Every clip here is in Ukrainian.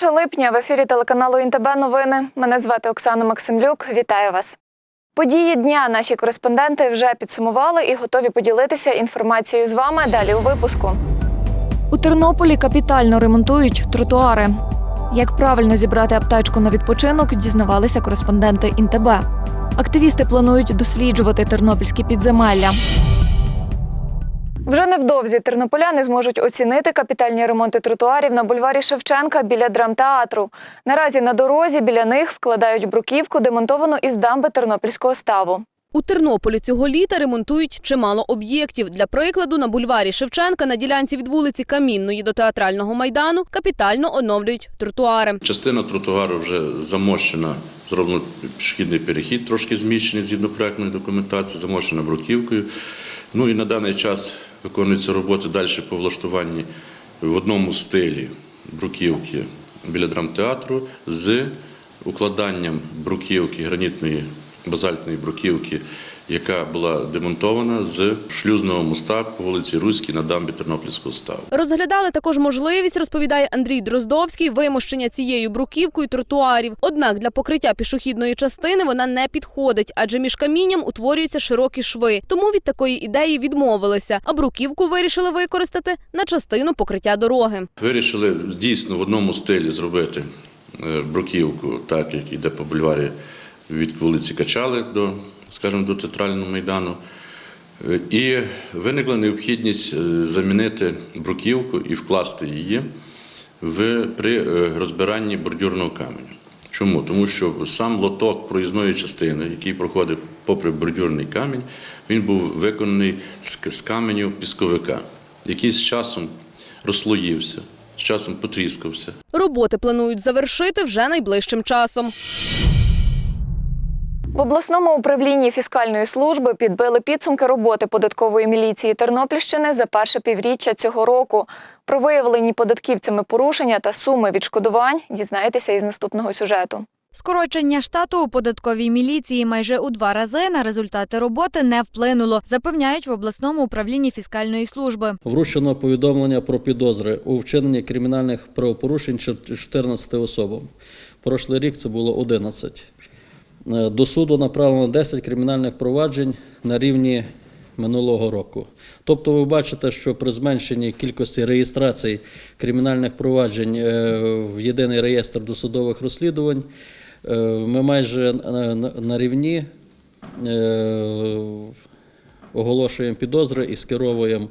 21 липня в ефірі телеканалу ІНТБ новини. Мене звати Оксана Максимлюк. Вітаю вас. Події дня наші кореспонденти вже підсумували і готові поділитися інформацією з вами. Далі у випуску. У Тернополі капітально ремонтують тротуари. Як правильно зібрати аптечку на відпочинок, дізнавалися кореспонденти ІНТБ. Активісти планують досліджувати тернопільські підземелля. Вже невдовзі тернополяни зможуть оцінити капітальні ремонти тротуарів на бульварі Шевченка біля драмтеатру. Наразі на дорозі біля них вкладають бруківку, демонтовану із дамби тернопільського ставу. У Тернополі цього літа ремонтують чимало об'єктів. Для прикладу, на бульварі Шевченка на ділянці від вулиці Камінної до театрального майдану капітально оновлюють тротуари. Частина тротуару вже замощена, зроблено пішохідний перехід, трошки зміщений згідно проектної документації, замощена бруківкою. Ну і на даний час виконуються роботи далі по влаштуванні в одному стилі бруківки біля драмтеатру з укладанням бруківки, гранітної базальтної бруківки, яка була демонтована з шлюзного моста по вулиці Руській на дамбі Тернопільського ставу. Розглядали також можливість, розповідає Андрій Дроздовський, вимощення цією бруківкою тротуарів. Однак для покриття пішохідної частини вона не підходить, адже між камінням утворюються широкі шви. Тому від такої ідеї відмовилися. А бруківку вирішили використати на частину покриття дороги. Вирішили дійсно в одному стилі зробити е, бруківку, так як іде по бульварі від вулиці Качали до, скажімо, до театрального майдану. Е, І виникла необхідність е, замінити бруківку і вкласти її в, при е, розбиранні бордюрного каменю. Чому? Тому що сам лоток проїзної частини, який проходить попри бордюрний камінь, він був виконаний з каменю пісковика, який з часом розслоївся, з часом потріскався. Роботи планують завершити вже найближчим часом. В обласному управлінні фіскальної служби підбили підсумки роботи податкової міліції Тернопільщини за перше півріччя цього року. Про виявлені податківцями порушення та суми відшкодувань дізнаєтеся із наступного сюжету. Скорочення штату у податковій міліції майже у два рази на результати роботи не вплинуло, запевняють в обласному управлінні фіскальної служби. Вручено повідомлення про підозри у вчиненні кримінальних правопорушень чот- 14 особам. Прошлий рік це було 11. Е, До суду направлено 10 кримінальних проваджень на рівні минулого року. Тобто ви бачите, що при зменшенні кількості реєстрацій кримінальних проваджень е, в єдиний реєстр досудових розслідувань е, ми майже на- рівні оголошуємо підозри і скеровуємо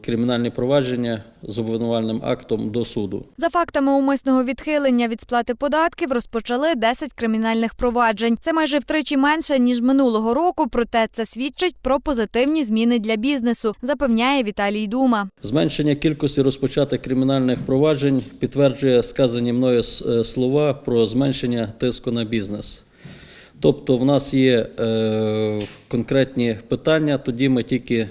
кримінальні провадження з обвинувальним актом до суду. За фактами умисного відхилення від сплати податків розпочали 10 кримінальних проваджень. Це майже втричі менше ніж минулого року. Проте це свідчить про позитивні зміни для бізнесу, запевняє Віталій Дума. Зменшення кількості розпочатих кримінальних проваджень підтверджує сказані мною е, слова про зменшення тиску на бізнес. Тобто, в нас є е, конкретні питання, тоді ми тільки е,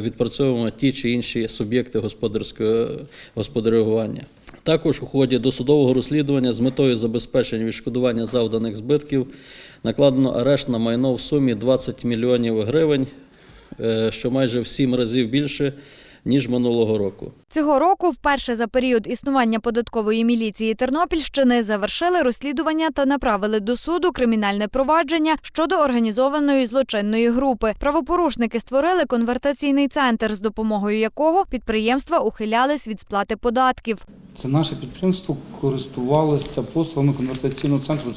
відпрацьовуємо ті чи інші суб'єкти господарського господарювання. Також у ході досудового розслідування з метою забезпечення відшкодування завданих збитків накладено арешт на майно в сумі 20 мільйонів гривень, е, що майже в сім разів більше, ніж минулого року. Цього року, вперше за період існування податкової міліції Тернопільщини, завершили розслідування та направили до суду кримінальне провадження щодо організованої злочинної групи. Правопорушники створили конвертаційний центр, з допомогою якого підприємства ухилялись від сплати податків. Це наше підприємство користувалося послугами конвертаційного центру.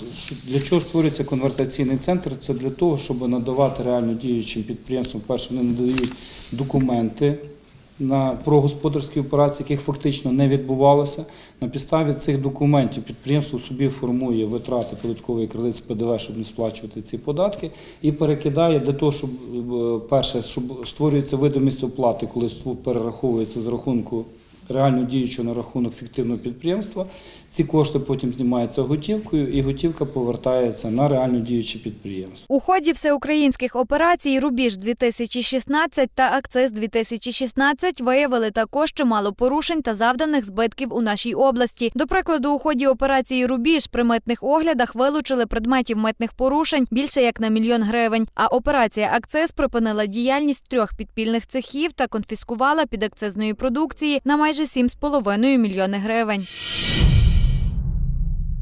Для чого створюється конвертаційний центр? Це для того, щоб надавати реально діючим підприємствам. Перше, вони надають документи на про господарські операції, яких фактично не відбувалося. На підставі цих документів підприємство собі формує витрати податкової кредит з ПДВ, щоб не сплачувати ці податки, і перекидає для того, щоб е, перше, щоб створюється видимість оплати, коли перераховується з рахунку реально діючого на рахунок фіктивного підприємства. Ці кошти потім знімаються готівкою, і готівка повертається на реально діюче підприємство. У ході всеукраїнських операцій Рубіж 2016 та Акциз 2016 виявили також чимало порушень та завданих збитків у нашій області. До прикладу, у ході операції Рубіж при митних оглядах вилучили предметів митних порушень більше як на мільйон гривень. А операція Акциз припинила діяльність трьох підпільних цехів та конфіскувала підакцизної продукції на майже 7,5 мільйони гривень.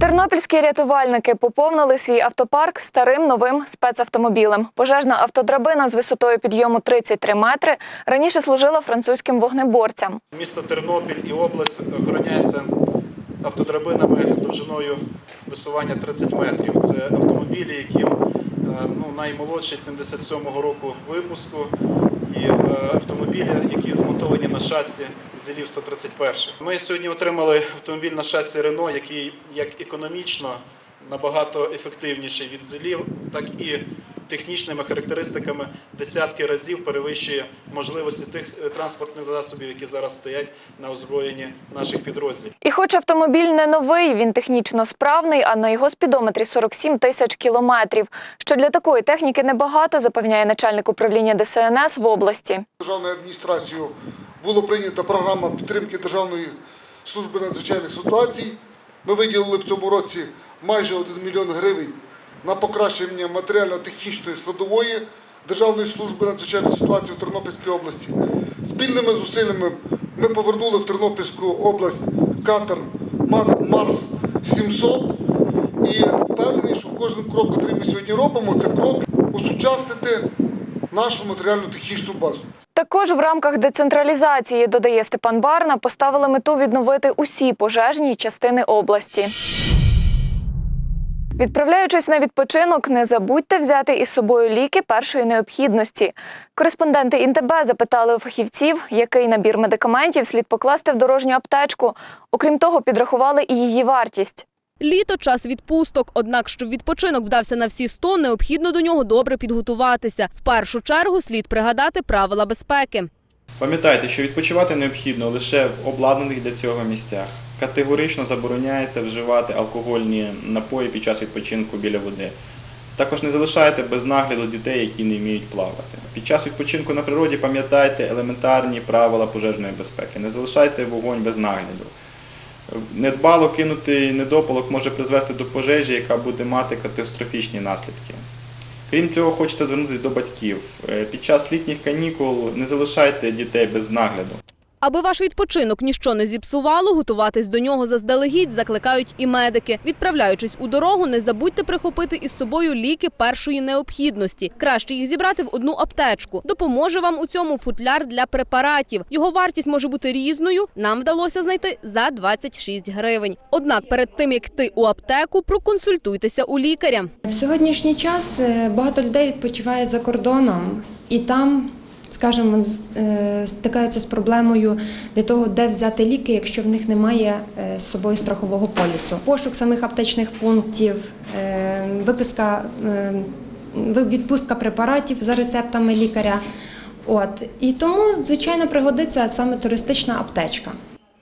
Тернопільські рятувальники поповнили свій автопарк старим новим спецавтомобілем. Пожежна автодрабина з висотою підйому 33 метри раніше служила французьким вогнеборцям. Місто Тернопіль і область охороняється автодрабинами довжиною висування 30 метрів. Це автомобілі, які е, ну, наймолодші 77-го року випуску, і е, автомобілі, які змонтовані на шасі зілів 131. Ми сьогодні отримали автомобіль на шасі Рено, який як економічно набагато ефективніший від зелів, так і технічними характеристиками десятки разів перевищує можливості тих е, транспортних засобів, які зараз стоять на озброєнні наших підрозділів. І хоч автомобіль не новий, він технічно справний, а на його спідометрі 47 тисяч кілометрів. Що для такої техніки небагато, запевняє начальник управління ДСНС в області. Державною адміністрацією була прийнята програма підтримки Державної служби надзвичайних ситуацій. Ми виділили в цьому році майже 1 мільйон гривень на покращення матеріально-технічної складової Державної служби надзвичайних ситуацій в Тернопільській області. Спільними зусиллями ми повернули в Тернопільську область катер Мар- Марс 700 і впевнений, що кожен крок, який ми сьогодні робимо, це крок осучаснити нашу матеріально-технічну базу. Також в рамках децентралізації, додає Степан Барна, поставили мету відновити усі пожежні частини області. Відправляючись на відпочинок, не забудьте взяти із собою ліки першої необхідності. Кореспонденти ІНТБ запитали у фахівців, який набір медикаментів слід покласти в дорожню аптечку. Окрім того, підрахували і її вартість. Літо час відпусток. Однак, щоб відпочинок вдався на всі 100, необхідно до нього добре підготуватися. В першу чергу слід пригадати правила безпеки. Пам'ятайте, що відпочивати необхідно лише в обладнаних для цього місцях. Категорично забороняється вживати алкогольні напої під час відпочинку біля води. Також не залишайте без нагляду дітей, які не вміють плавати. Під час відпочинку на природі пам'ятайте елементарні правила пожежної безпеки. Не залишайте вогонь без нагляду. Недбало кинутий недопалок може призвести до пожежі, яка буде мати катастрофічні наслідки. Крім цього, хочеться звернутися до батьків. Е, Під час літніх канікул не залишайте дітей без нагляду. Аби ваш відпочинок ніщо не зіпсувало, готуватись до нього заздалегідь закликають і медики. Відправляючись у дорогу, не забудьте прихопити із собою ліки першої необхідності. Краще їх зібрати в одну аптечку. Допоможе вам у цьому футляр для препаратів. Його вартість може бути різною. Нам вдалося знайти за 26 гривень. Однак перед тим як йти у аптеку, проконсультуйтеся у лікаря. В сьогоднішній час е, багато людей відпочиває за кордоном і там, скажімо, е, стикаються з проблемою для того, де взяти ліки, якщо в них немає е, з собою страхового полісу. Пошук самих аптечних пунктів, е, виписка, відпустка препаратів за рецептами лікаря. От і тому, звичайно, пригодиться саме туристична аптечка.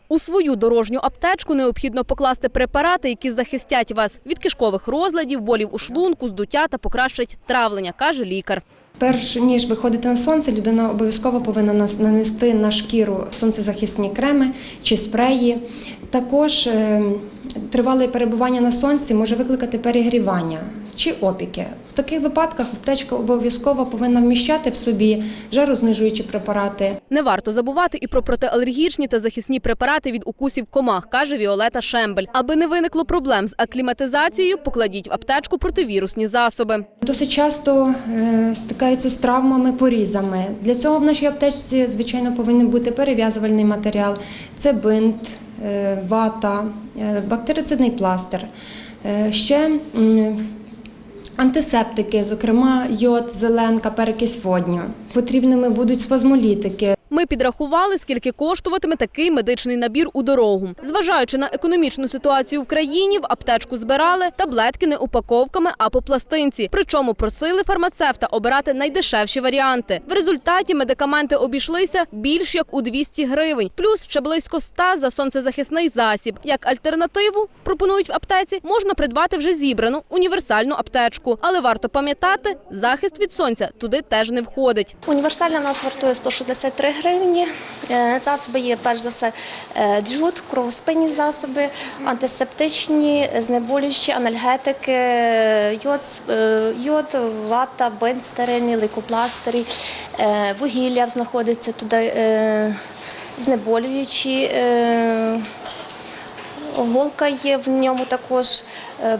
У свою дорожню аптечку необхідно покласти препарати, які захистять вас від кишкових розладів, болів у шлунку, здуття та покращать травлення, каже лікар. Перш ніж виходити на сонце, людина обов'язково повинна нанести на шкіру сонцезахисні креми чи спреї. Також е, тривале перебування на сонці може викликати перегрівання чи опіки. В таких випадках аптечка обов'язково повинна вміщати в собі жарознижуючі препарати, Не варто забувати і про протиалергічні та захисні препарати від укусів комах, каже Віолета Шембель. Аби не виникло проблем з акліматизацією, покладіть в аптечку противірусні засоби. Досить часто е, стикаються з травмами, порізами. Для цього в нашій аптечці, звичайно, повинен бути перев'язувальний матеріал. Це бинт, вата, е, бактерицидний пластир. Е, Ще антисептики, зокрема йод, зеленка, перекись водню. Потрібними будуть спазмолітики, Ми підрахували, скільки коштуватиме такий медичний набір у дорогу. Зважаючи на економічну ситуацію в країні, в аптечку збирали таблетки не упаковками, а по пластинці. Причому просили фармацевта обирати найдешевші варіанти. В результаті медикаменти обійшлися більш як у 200 гривень, плюс ще близько 100 за сонцезахисний засіб. Як альтернативу пропонують в аптеці, можна придбати вже зібрану універсальну аптечку. Але варто пам'ятати, захист від сонця туди теж не входить. Універсальна нас вартує 163 гривні. Е, Засоби є перш за все е, джут, кровоспинні засоби, антисептичні, знеболюючі, анальгетики, йод, е, йод, вата, бинт стерильний, лейкопластирі, вугілля знаходиться туди. знеболюючі. Голка є в ньому також.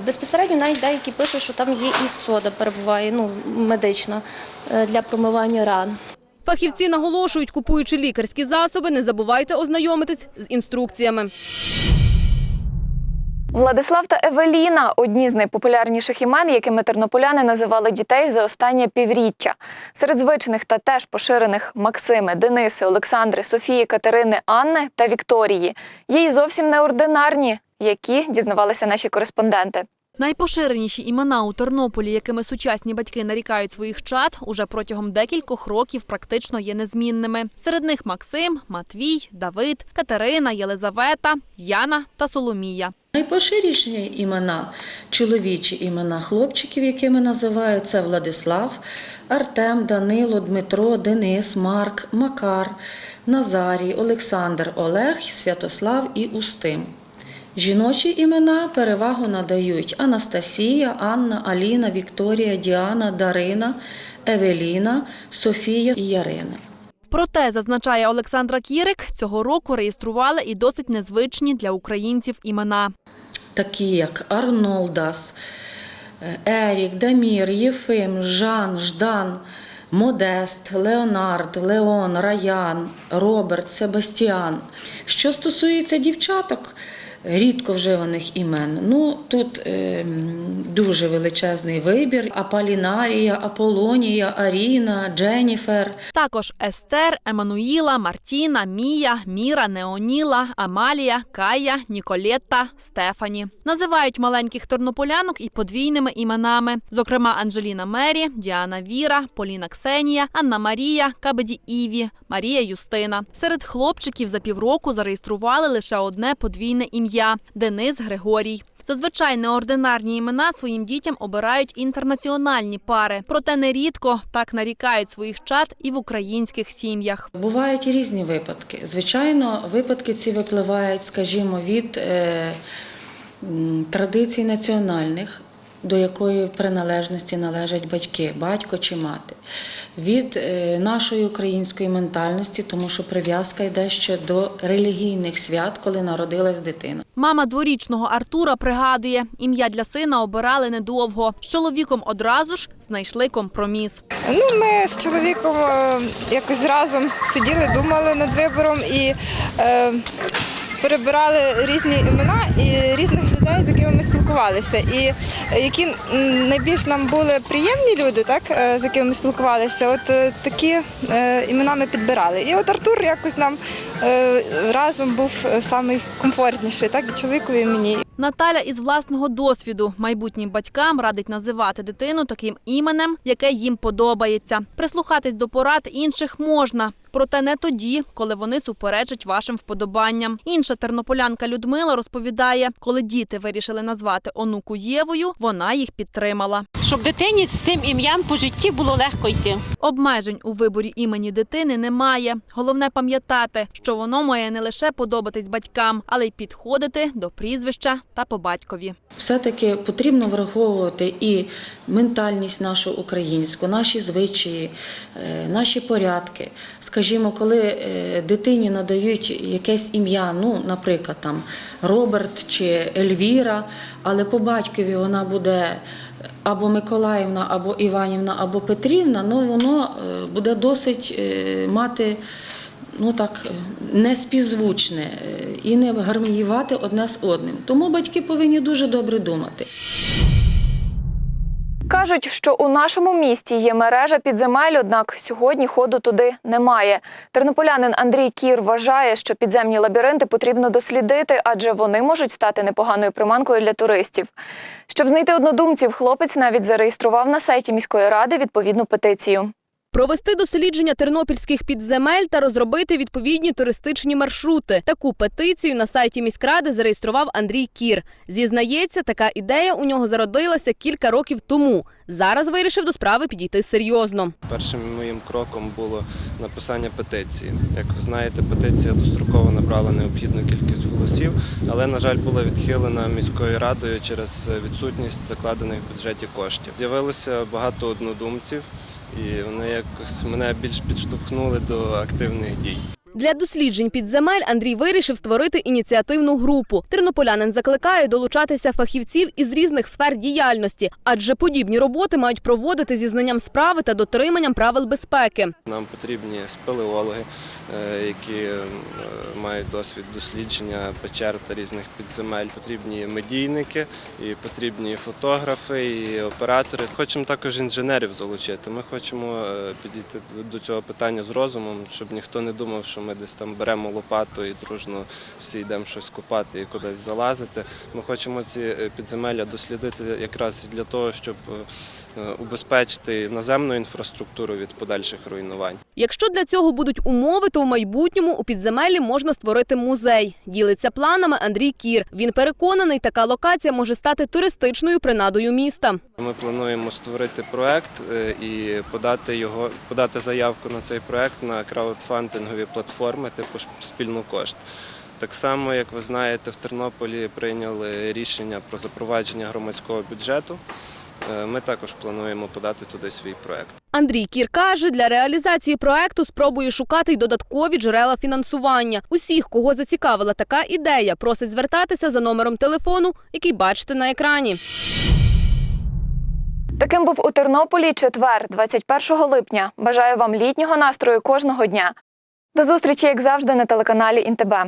Безпосередньо навіть деякі пишуть, що там є і сода перебуває, ну, медична для промивання ран. Фахівці наголошують, купуючи лікарські засоби, не забувайте ознайомитись з інструкціями. Владислав та Евеліна одні з найпопулярніших імен, якими тернополяни називали дітей за останнє півріччя. Серед звичних та теж поширених Максими, Дениси, Олександри, Софії, Катерини, Анни та Вікторії. Є й зовсім неординарні, які дізнавалися наші кореспонденти. Найпоширеніші імена у Тернополі, якими сучасні батьки нарікають своїх чад, уже протягом декількох років практично є незмінними. Серед них Максим, Матвій, Давид, Катерина, Єлизавета, Яна та Соломія. Найпоширіші імена, чоловічі імена хлопчиків, якими називають це Владислав, Артем, Данило, Дмитро, Денис, Марк, Макар, Назарій, Олександр, Олег, Святослав і Устим. Жіночі імена перевагу надають Анастасія, Анна, Аліна, Вікторія, Діана, Дарина, Евеліна, Софія і Ярина. Проте, зазначає Олександра Кірик, цього року реєстрували і досить незвичні для українців імена. такі як Арнолдас, Ерік, Дамір, Єфим, Жан, Ждан, Модест, Леонард, Леон, Раян, Роберт, Себастіан. Що стосується дівчаток, рідко вживаних імен, ну тут е, дуже величезний вибір: Аполінарія, Аполонія, Аріна, Дженніфер. Також Естер, Еммануїла, Мартіна, Мія, Міра, Неоніла, Амалія, Кая, Ніколетта, Стефані. Називають маленьких тернополянок і подвійними іменами, зокрема Анжеліна Мері, Діана Віра, Поліна Ксенія, Анна Марія, Кабеді Іві, Марія Юстина. Серед хлопчиків за півроку зареєстрували лише одне подвійне ім'я Денис Григорій. Зазвичай неординарні імена своїм дітям обирають інтернаціональні пари, проте нерідко так нарікають своїх чад і в українських сім'ях. Бувають і різні випадки. Звичайно, випадки ці випливають, скажімо, від е, традицій національних, до якої приналежності належать батьки, батько чи мати, від е, нашої української ментальності, тому що прив'язка йде ще до релігійних свят, коли народилась дитина. Мама дворічного Артура пригадує, ім'я для сина обирали недовго. З чоловіком одразу ж знайшли компроміс. Ну, ми з чоловіком е, якось разом сиділи, думали над вибором і е, перебирали різні імена і різних ми спілкувалися. І е, які найбільш нам були приємні люди, так, е, з якими ми спілкувалися, от е, такі імена ми підбирали. І от Артур якось нам разом був е, самий комфортніший, так, і чоловікові і мені. Наталя із власного досвіду майбутнім батькам радить називати дитину таким іменем, яке їм подобається. Прислухатись до порад інших можна. Проте не тоді, коли вони суперечать вашим вподобанням. Інша тернополянка Людмила розповідає, коли діти вирішили назвати онуку Євою, вона їх підтримала. Щоб дитині з цим ім'ям по житті було легко йти. Обмежень у виборі імені дитини немає. Головне пам'ятати, що воно має не лише подобатись батькам, але й підходити до прізвища та по батькові. Все-таки потрібно враховувати і ментальність нашу українську, наші звичаї, е, наші порядки. Скажімо, коли е, дитині надають якесь ім'я, ну, наприклад, там Роберт чи Ельвіра, але по батькові вона буде або Миколаївна, або Іванівна, або Петрівна, ну воно е, буде досить е, мати. Ну так е, не співзвучне е, і не гармоніювати одне з одним. Тому батьки повинні дуже добре думати. Кажуть, що у нашому місті є мережа підземель, однак сьогодні ходу туди немає. Тернополянин Андрій Кір вважає, що підземні лабіринти потрібно дослідити, адже вони можуть стати непоганою приманкою для туристів. Щоб знайти однодумців, хлопець навіть зареєстрував на сайті міської ради відповідну петицію. Провести дослідження тернопільських підземель та розробити відповідні туристичні маршрути. Таку петицію на сайті міськради зареєстрував Андрій Кір. Зізнається, така ідея у нього зародилася кілька років тому. Зараз вирішив до справи підійти серйозно. Першим моїм кроком було написання петиції. Як ви знаєте, петиція достроково набрала необхідну кількість голосів, але, на жаль, була відхилена міською радою через відсутність закладених в бюджеті коштів. З'явилося багато однодумців, і вони якось мене більш підштовхнули до активних дій. Для досліджень підземель Андрій вирішив створити ініціативну групу. Тернополянин закликає долучатися фахівців із різних сфер діяльності, адже подібні роботи мають проводити зі знанням справи та дотриманням правил безпеки. Нам потрібні спелеологи, е, які е, мають досвід дослідження печер та різних підземель. Потрібні медійники, і потрібні фотографи, і оператори. Хочемо також інженерів залучити. Ми хочемо е, підійти до цього питання з розумом, щоб ніхто не думав, що ми десь там беремо лопату і дружно всі йдемо щось копати і кудись залазити. Ми хочемо ці е, підземелля дослідити якраз для того, щоб е, убезпечити наземну інфраструктуру від подальших руйнувань. Якщо для цього будуть умови, то в майбутньому у підземеллі можна створити музей. Ділиться планами Андрій Кір. Він переконаний, така локація може стати туристичною принадою міста. Ми плануємо створити проект е, і подати його, подати заявку на цей проект на краудфандингові платформи типу спільну кошт. Так само, як ви знаєте, в Тернополі прийняли рішення про запровадження громадського бюджету. Е, Ми також плануємо подати туди свій проект. Андрій Кір каже, для реалізації проекту спробує шукати й додаткові джерела фінансування. Усіх, кого зацікавила така ідея, просить звертатися за номером телефону, який бачите на екрані. Таким був у Тернополі четвер, 21 липня. Бажаю вам літнього настрою кожного дня. До зустрічі, як завжди, на телеканалі Інтебе.